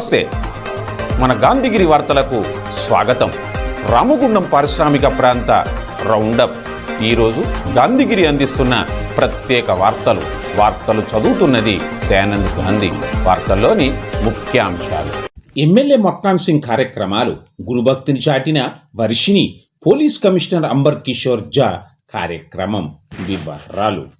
నమస్తే. మన గాంధీగిరి వార్తలకు స్వాగతం. రామగుండం పారిశ్రామిక ప్రాంత రౌండప్. ఈరోజు గాంధీగిరి అందిస్తున్న ప్రత్యేక వార్తలు. వార్తలు చదువుతున్నది దయానంద్ గాంధీ. వార్తల్లోని ముఖ్యాంశాలు. ఎమ్మెల్యే మొక్కాన్ సింగ్ కార్యక్రమాలు గురుభక్తిని చాటిన వర్షిని పోలీస్ కమిషనర్ అంబర్ కిషోర్ జా కార్యక్రమం వివరాలు.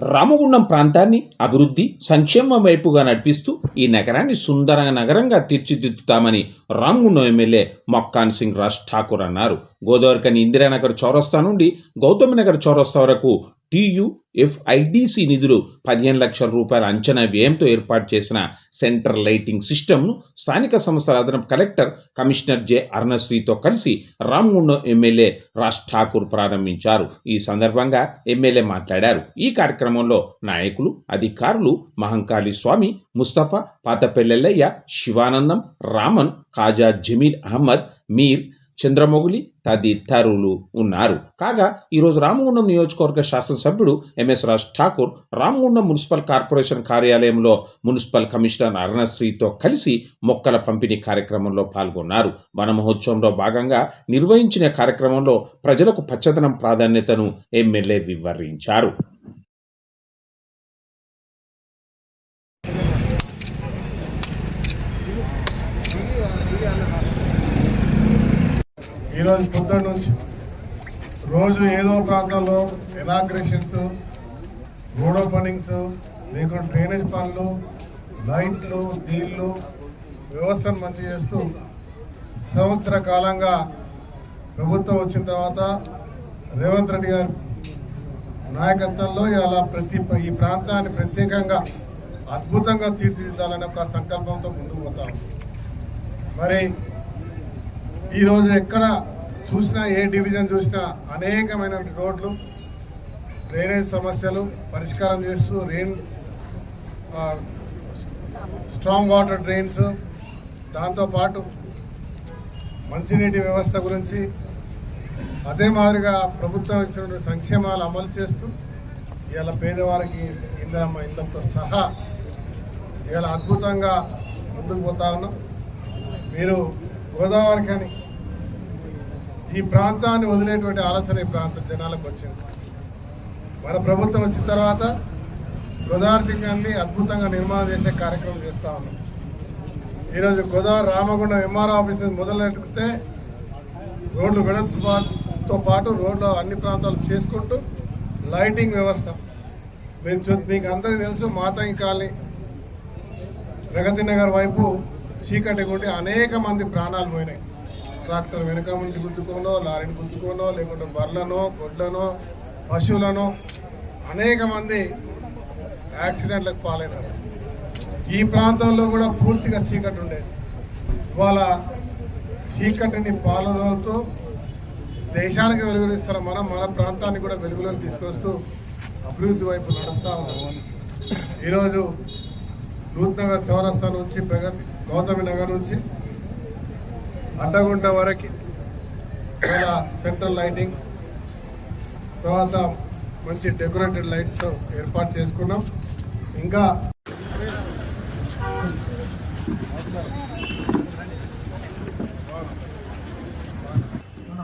Ramagundam ప్రాంతాన్ని అభివృద్ధి సంక్షేమం వైపుగా నడిపిస్తూ ఈ నగరాన్ని సుందర నగరంగా తీర్చిదిద్దుతామని రామగుండం ఎమ్మెల్యే మొక్కాన్ సింగ్ రాజ్ ఠాకూర్ అన్నారు. గోదావరికని ఇందిరానగర్ చౌరస్తా నుండి గౌతమ్ నగర్ చౌరస్తా వరకు టీయుఎఫ్ఐడిసి నిధులు పదిహేను లక్షల రూపాయల అంచనా వ్యయంతో ఏర్పాటు చేసిన సెంటర్ లైటింగ్ సిస్టమ్ను స్థానిక సంస్థల అదనపు కలెక్టర్ కమిషనర్ జె అరుణశ్రీతో కలిసి రామగుండం ఎమ్మెల్యే రాజ్ ఠాకూర్ ప్రారంభించారు. ఈ సందర్భంగా ఎమ్మెల్యే మాట్లాడారు. ఈ కార్యక్రమంలో నాయకులు అధికారులు మహంకాళి స్వామి ముస్తఫా పాతపెల్లెల్లయ్య శివానందం రామన్ ఖాజా జమీల్ అహ్మద్ మీర్ చంద్రమొగులి తదితరులు ఉన్నారు. కాగా ఈరోజు రామగుండం నియోజకవర్గ శాసనసభ్యుడు MS Raj Thakur Ramagundam municipal corporation కార్యాలయంలో మున్సిపల్ కమిషనర్ అరుణశ్రీతో కలిసి మొక్కల పంపిణీ కార్యక్రమంలో పాల్గొన్నారు. వన మహోత్సవంలో భాగంగా నిర్వహించిన కార్యక్రమంలో ప్రజలకు పచ్చదనం ప్రాధాన్యతను ఎమ్మెల్యే వివరించారు. ఈరోజు పొద్దున్న నుంచి రోజు ఏదో ప్రాంతంలో ఎనాగ్రేషన్స్ రోడ్ ఓపెనింగ్స్ లేకుంటే డ్రైనేజ్ పనులు లైట్లు నీళ్ళు వ్యవస్థను మంచి చేస్తూ సంవత్సర కాలంగా ప్రభుత్వం వచ్చిన తర్వాత రేవంత్ రెడ్డి గారి నాయకత్వంలో ఇలా ప్రతి ఈ ప్రాంతాన్ని ప్రత్యేకంగా అద్భుతంగా తీర్చిదిద్దాలనే ఒక సంకల్పంతో ముందుకు పోతాం మరి ఈరోజు ఎక్కడ చూసినా ఏ డివిజన్ చూసినా అనేకమైన రోడ్లు డ్రైనేజ్ సమస్యలు పరిష్కారం చేస్తూ రెయిన్ స్ట్రాంగ్ వాటర్ డ్రైన్స్ దాంతోపాటు మంచినీటి వ్యవస్థ గురించి అదే మాదిరిగా ప్రభుత్వం ఇచ్చినటువంటి సంక్షేమాలు అమలు చేస్తూ ఇవాళ పేదవారికి ఇందిరమ్మ ఇళ్ళతో సహా ఇవాళ అద్భుతంగా ముందుకు పోతా ఉన్నాం. మీరు గోదావరి కానీ ఈ ప్రాంతాన్ని వదిలేటువంటి ఆలోచన ఈ ప్రాంత జనాలకు వచ్చింది. మన ప్రభుత్వం వచ్చిన తర్వాత గోదావరి జిల్లాన్ని అద్భుతంగా నిర్మాణం చేసే కార్యక్రమం చేస్తా ఉన్నాం. ఈరోజు గోదావరి రామగుండం ఎంఆర్ ఆఫీస్ మొదలెడితే రోడ్లు వెడల్పుతో పాటు రోడ్లు అన్ని ప్రాంతాలు చేసుకుంటూ లైటింగ్ వ్యవస్థ. మీరు చూ మీకు అందరికీ తెలుసు మాతంగి కాలనీ ప్రగతి నగర్ వైపు చీకటి కొట్టి అనేక మంది ప్రాణాలు పోయినాయి. ట్రాక్టర్ వెనక ముందు గుద్దుకోనో లారీని గుద్దుకోనో లేకుంటే బర్రెలనో గొడ్లనో పశువులనో అనేక మంది యాక్సిడెంట్లకు పాలైనారు. ఈ ప్రాంతంలో కూడా పూర్తిగా చీకటి ఉండేది. ఇవాళ చీకటిని పాలనతో దేశానికి వెలుగునిస్తున్న మనం మన ప్రాంతాన్ని కూడా వెలుగులోకి తీసుకొస్తూ అభివృద్ధి వైపు నడుస్తా ఉన్నాం ఈరోజు రూత్ చౌరస్తా నుంచి ప్రగతి గౌతమి నగర్ నుంచి అడ్డగుంట వరకు ఇవాళ సెంట్రల్ లైటింగ్ తర్వాత మంచి డెకరేటెడ్ లైట్స్ ఏర్పాటు చేసుకున్నాం. ఇంకా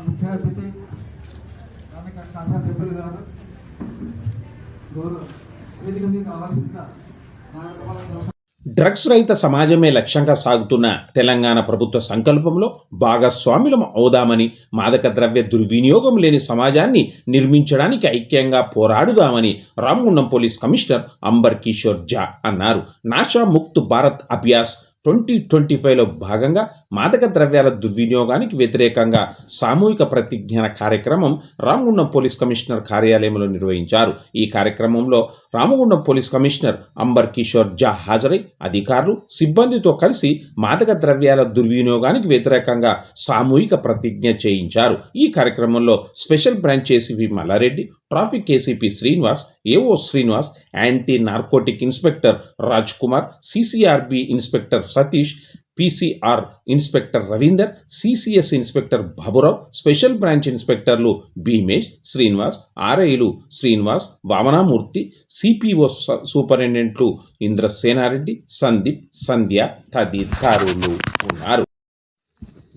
ముఖ్య అతిథి స్థానిక గారు గౌరవ వేదిక మీకు కావాల్సిందిగా నాగరపాల సంస్థ డ్రగ్స్ రహిత సమాజమే లక్ష్యంగా సాగుతున్న తెలంగాణ ప్రభుత్వ సంకల్పంలో భాగస్వాములం అవుదామని మాదక ద్రవ్య దుర్వినియోగం లేని సమాజాన్ని నిర్మించడానికి ఐక్యంగా పోరాడుదామని రామగుండం పోలీస్ కమిషనర్ అంబర్ కిషోర్ జా అన్నారు. నాషా ముక్త్ భారత్ అభ్యాస్ ట్వంటీ ట్వంటీ ఫైవ్లో భాగంగా మాదక ద్రవ్యాల దుర్వినియోగానికి వ్యతిరేకంగా సామూహిక ప్రతిజ్ఞాన కార్యక్రమం రామగుండం పోలీస్ కమిషనర్ కార్యాలయంలో నిర్వహించారు. ఈ కార్యక్రమంలో రామగుండం పోలీస్ కమిషనర్ అంబర్ కిషోర్ జా హాజరై అధికారులు సిబ్బందితో కలిసి మాదక ద్రవ్యాల దుర్వినియోగానికి వ్యతిరేకంగా సామూహిక ప్రతిజ్ఞ చేయించారు. ఈ కార్యక్రమంలో special branch ACP Mallareddy traffic ACP Srinivas AO Srinivas anti narcotic inspector Raj Kumar CCRB inspector Satish PCR inspector Ravinder CCS inspector Baburao special branch ఇన్స్పెక్టర్లు భీమేష్ శ్రీనివాస్ ఆర్ఐలు శ్రీనివాస్ వామనామూర్తి సిపిఓ సూపరింటెండెంట్లు ఇంద్రసేనారెడ్డి సందీప్ సంధ్య తదితరులు ఉన్నారు.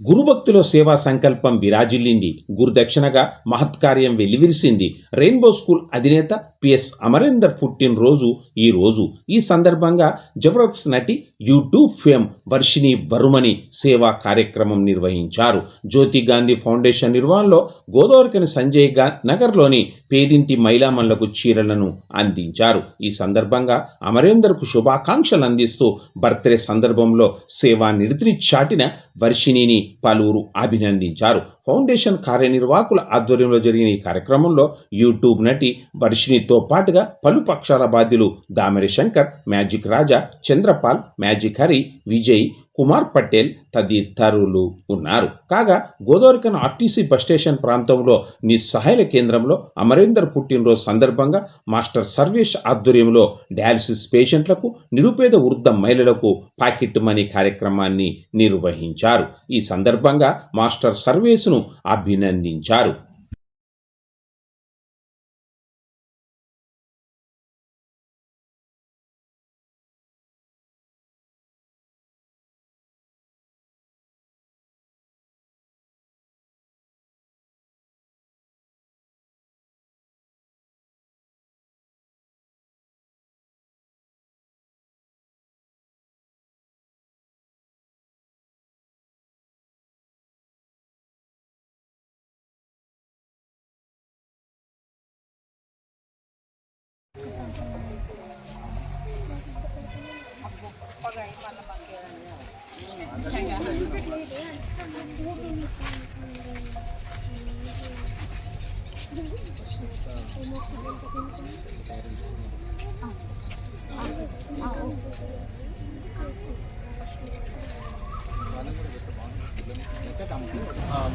గురుభక్తుల సేవా సంకల్పం విరాజిల్లింది. గురుదక్షిణగా మహత్కార్యం వెలివిరిసింది. రెయిన్బో స్కూల్ అధినేత పిఎస్ అమరేందర్ పుట్టినరోజు ఈ రోజు. ఈ సందర్భంగా జబర్దస్త్ నటి యూట్యూబ్ ఫేమ్ వర్షిణి వరుమని సేవా కార్యక్రమం నిర్వహించారు. జ్యోతి గాంధీ ఫౌండేషన్ నిర్వహణలో గోదావరికని సంజయ్గా నగర్లోని పేదింటి మహిళామణులకు చీరలను అందించారు. ఈ సందర్భంగా అమరేందర్కు శుభాకాంక్షలు అందిస్తూ బర్త్డే సందర్భంలో సేవా నిరతిని చాటిన వర్షిణిని పలువురు అభినందించారు. ఫౌండేషన్ కార్యనిర్వాహకుల ఆధ్వర్యంలో జరిగిన ఈ కార్యక్రమంలో యూట్యూబ్ నటి వర్షిణితో పాటుగా పలు పక్షాల బాధ్యులు దామెరి శంకర్ మ్యాజిక్ రాజా చంద్రపాల్ మ్యాజిక్ హరి విజయ్ కుమార్ పటేల్ తదితరులు ఉన్నారు. కాగా గోదావరికన్ ఆర్టీసీ బస్ స్టేషన్ ప్రాంతంలో నిస్సహాయ కేంద్రంలో అమరేందర్ పుట్టినరోజు సందర్భంగా మాస్టర్ సర్వేష్ ఆధ్వర్యంలో డయాలసిస్ పేషెంట్లకు నిరుపేద వృద్ధ మహిళలకు పాకెట్ మనీ కార్యక్రమాన్ని నిర్వహించారు. ఈ సందర్భంగా మాస్టర్ సర్వేస్ను అభినందించారు.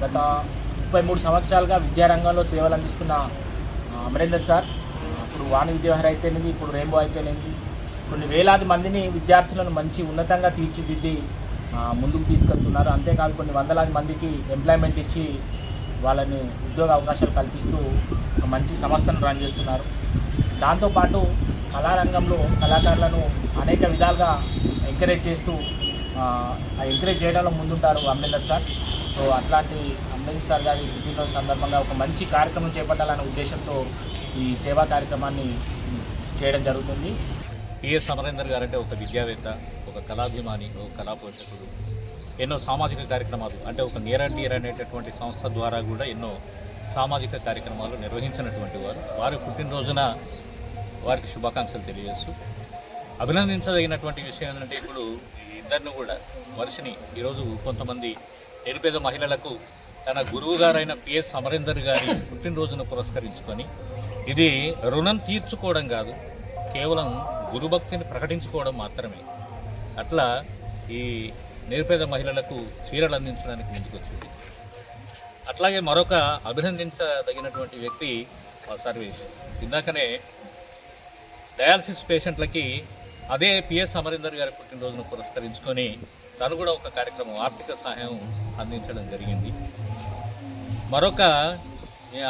గత ముప్పై మూడు సంవత్సరాలుగా విద్యారంగంలో సేవలు అందిస్తున్న అమరేందర్ సార్ ఇప్పుడు వాణి విద్యావహర్ అయితేనేది ఇప్పుడు రెయిన్బో అయితేనేది కొన్ని వేలాది మందిని విద్యార్థులను మంచి ఉన్నతంగా తీర్చిదిద్ది ముందుకు తీసుకెళ్తున్నారు. అంతేకాదు కొన్ని వందలాది మందికి ఎంప్లాయ్మెంట్ ఇచ్చి వాళ్ళని ఉద్యోగ అవకాశాలు కల్పిస్తూ ఒక మంచి సంస్థను రన్ చేస్తున్నారు. దాంతోపాటు కళారంగంలో కళాకారులను అనేక విధాలుగా ఎంకరేజ్ చేస్తూ ఆ ఎంకరేజ్ చేయడంలో ముందుంటారు అంబేద్కర్ సార్. సో అట్లాంటి అంబేద్కర్ సార్ గారి పుట్టినరోజు సందర్భంగా ఒక మంచి కార్యక్రమం చేపట్టాలనే ఉద్దేశంతో ఈ సేవా కార్యక్రమాన్ని చేయడం జరుగుతుంది. పిఎస్ అమరేందర్ గారు అంటే ఒక విద్యావేత్త. ఒక కళాభిమాని ఒక కళా పోషకుడు ఎన్నో సామాజిక కార్యక్రమాలు అంటే ఒక నియర్ అండ్ అనేటటువంటి సంస్థ ద్వారా కూడా ఎన్నో సామాజిక కార్యక్రమాలు నిర్వహించినటువంటి వారు. వారి పుట్టినరోజున వారికి శుభాకాంక్షలు తెలియజేస్తూ అభినందించదగినటువంటి విషయం ఏంటంటే ఇప్పుడు ఇద్దరిని కూడా మనిషిని ఈరోజు కొంతమంది నిరుపేద మహిళలకు తన గురువు గారైన పిఎస్ అమరేందర్ గారి పుట్టినరోజును పురస్కరించుకొని ఇది రుణం తీర్చుకోవడం కాదు కేవలం గురుభక్తిని ప్రకటించుకోవడం మాత్రమే. అట్లా ఈ నిరుపేద మహిళలకు చీరలు అందించడానికి ముందుకొచ్చింది. అట్లాగే మరొక అభినందించదగినటువంటి వ్యక్తి మా సర్వీస్ ఇందాకనే డయాలసిస్ పేషెంట్లకి అదే పిఎస్ అమరీందర్ గారి పుట్టినరోజును పురస్కరించుకొని తను కూడా ఒక కార్యక్రమం ఆర్థిక సహాయం అందించడం జరిగింది. మరొక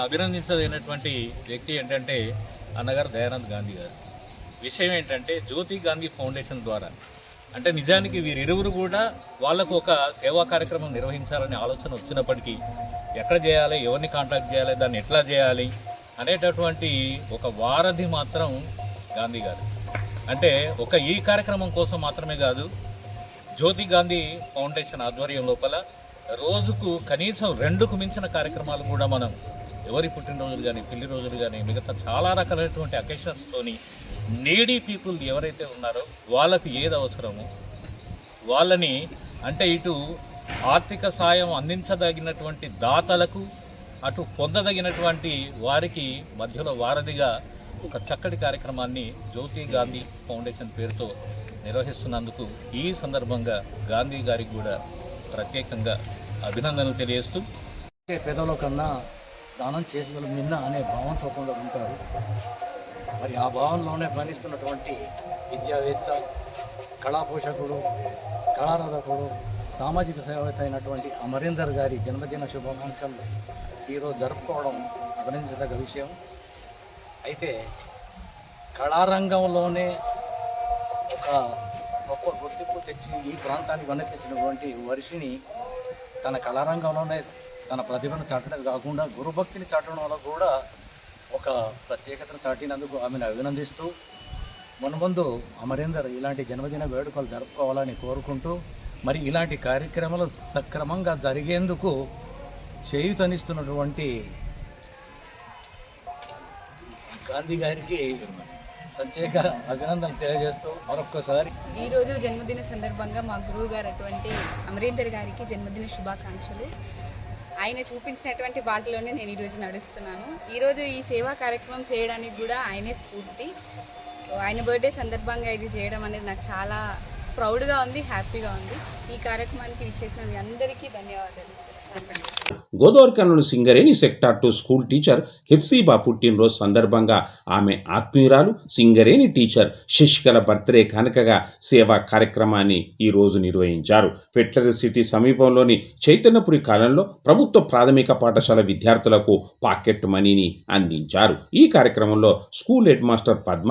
అభినందించదగినటువంటి వ్యక్తి ఏంటంటే అన్నగారు దయానంద్ గాంధీ గారు. విషయం ఏంటంటే జ్యోతి గాంధీ ఫౌండేషన్ ద్వారా అంటే నిజానికి వీరిరువురు కూడా వాళ్ళకు ఒక సేవా కార్యక్రమం నిర్వహించాలనే ఆలోచన వచ్చినప్పటికీ ఎక్కడ చేయాలి ఎవరిని కాంటాక్ట్ చేయాలి దాన్ని ఎట్లా చేయాలి అనేటటువంటి ఒక వారధి మాత్రం గాంధీ గారు. అంటే ఒక ఈ కార్యక్రమం కోసం మాత్రమే కాదు జ్యోతి గాంధీ ఫౌండేషన్ ఆధ్వర్యం లోపల రోజుకు కనీసం రెండుకు మించిన కార్యక్రమాలు కూడా మనం ఎవరి పుట్టినరోజులు కానీ పెళ్ళి రోజులు కానీ మిగతా చాలా రకాలైనటువంటి అకేషన్స్తోని నేడీ పీపుల్ ఎవరైతే ఉన్నారో వాళ్ళకి ఏది అవసరమో వాళ్ళని అంటే ఇటు ఆర్థిక సాయం అందించదగినటువంటి దాతలకు అటు పొందదగినటువంటి వారికి మధ్యలో వారధిగా ఒక చక్కటి కార్యక్రమాన్ని జ్యోతి గాంధీ ఫౌండేషన్ పేరుతో నిర్వహిస్తున్నందుకు ఈ సందర్భంగా గాంధీ గారికి కూడా ప్రత్యేకంగా అభినందనలు తెలియజేస్తూ అంటే కన్నా దానం చేసిన మిన్న అనే భావంతో కొందరు ఉంటారు మరి ఆ భావంలోనే పనిస్తున్నటువంటి విద్యావేత్త కళా పోషకుడు సామాజిక సేవత అయినటువంటి అమరీందర్ గారి జన్మదిన శుభాకాంక్షలు ఈరోజు జరుపుకోవడం అభినందించదగ్గ విషయం. అయితే కళారంగంలోనే ఒక గొప్ప గుర్తింపు తెచ్చి ఈ ప్రాంతానికి వన్న తెచ్చినటువంటి వర్షిని తన కళారంగంలోనే తన ప్రతిభను చాటడం కాకుండా గురుభక్తిని చాటడం వల్ల కూడా ఒక ప్రత్యేకతను చాటినందుకు ఆమెను అభినందిస్తూ మున్ముందు అమరేందర్ ఇలాంటి జన్మదిన వేడుకలు జరుపుకోవాలని కోరుకుంటూ మరి ఇలాంటి కార్యక్రమాలు సక్రమంగా జరిగేందుకు చేయుతనిస్తున్నటువంటి గాంధీ గారికి ప్రత్యేక అభినందనలు తెలియజేస్తూ మరొక్కసారి ఈ రోజు జన్మదిన సందర్భంగా మా గురువు గారు అటువంటి అమరేందర్ గారికి జన్మదిన శుభాకాంక్షలు. ఆయన చూపించినటువంటి బాటలోనే నేను ఈరోజు నడుస్తున్నాను. ఈరోజు ఈ సేవా కార్యక్రమం చేయడానికి కూడా ఆయనే స్ఫూర్తి. ఆయన బర్త్డే సందర్భంగా ఇది చేయడం అనేది నాకు చాలా ప్రౌడ్గా ఉంది హ్యాపీగా ఉంది. ఈ కార్యక్రమానికి ఇచ్చేసిన మీ అందరికీ ధన్యవాదాలు Godavari గోదావరికన్నులు Singareni sector two school teacher Hepsiba పుట్టినరోజు సందర్భంగా ఆమె ఆత్మీయురాలు సింగరేణి టీచర్ శశికళ బర్త్డే కానుకగా సేవా కార్యక్రమాన్ని ఈ రోజు నిర్వహించారు. ఫెట్లరీ సిటీ సమీపంలోని చైతన్యపురి కాలంలో ప్రభుత్వ ప్రాథమిక పాఠశాల విద్యార్థులకు పాకెట్ మనీని అందించారు. ఈ కార్యక్రమంలో స్కూల్ హెడ్ మాస్టర్ పద్మ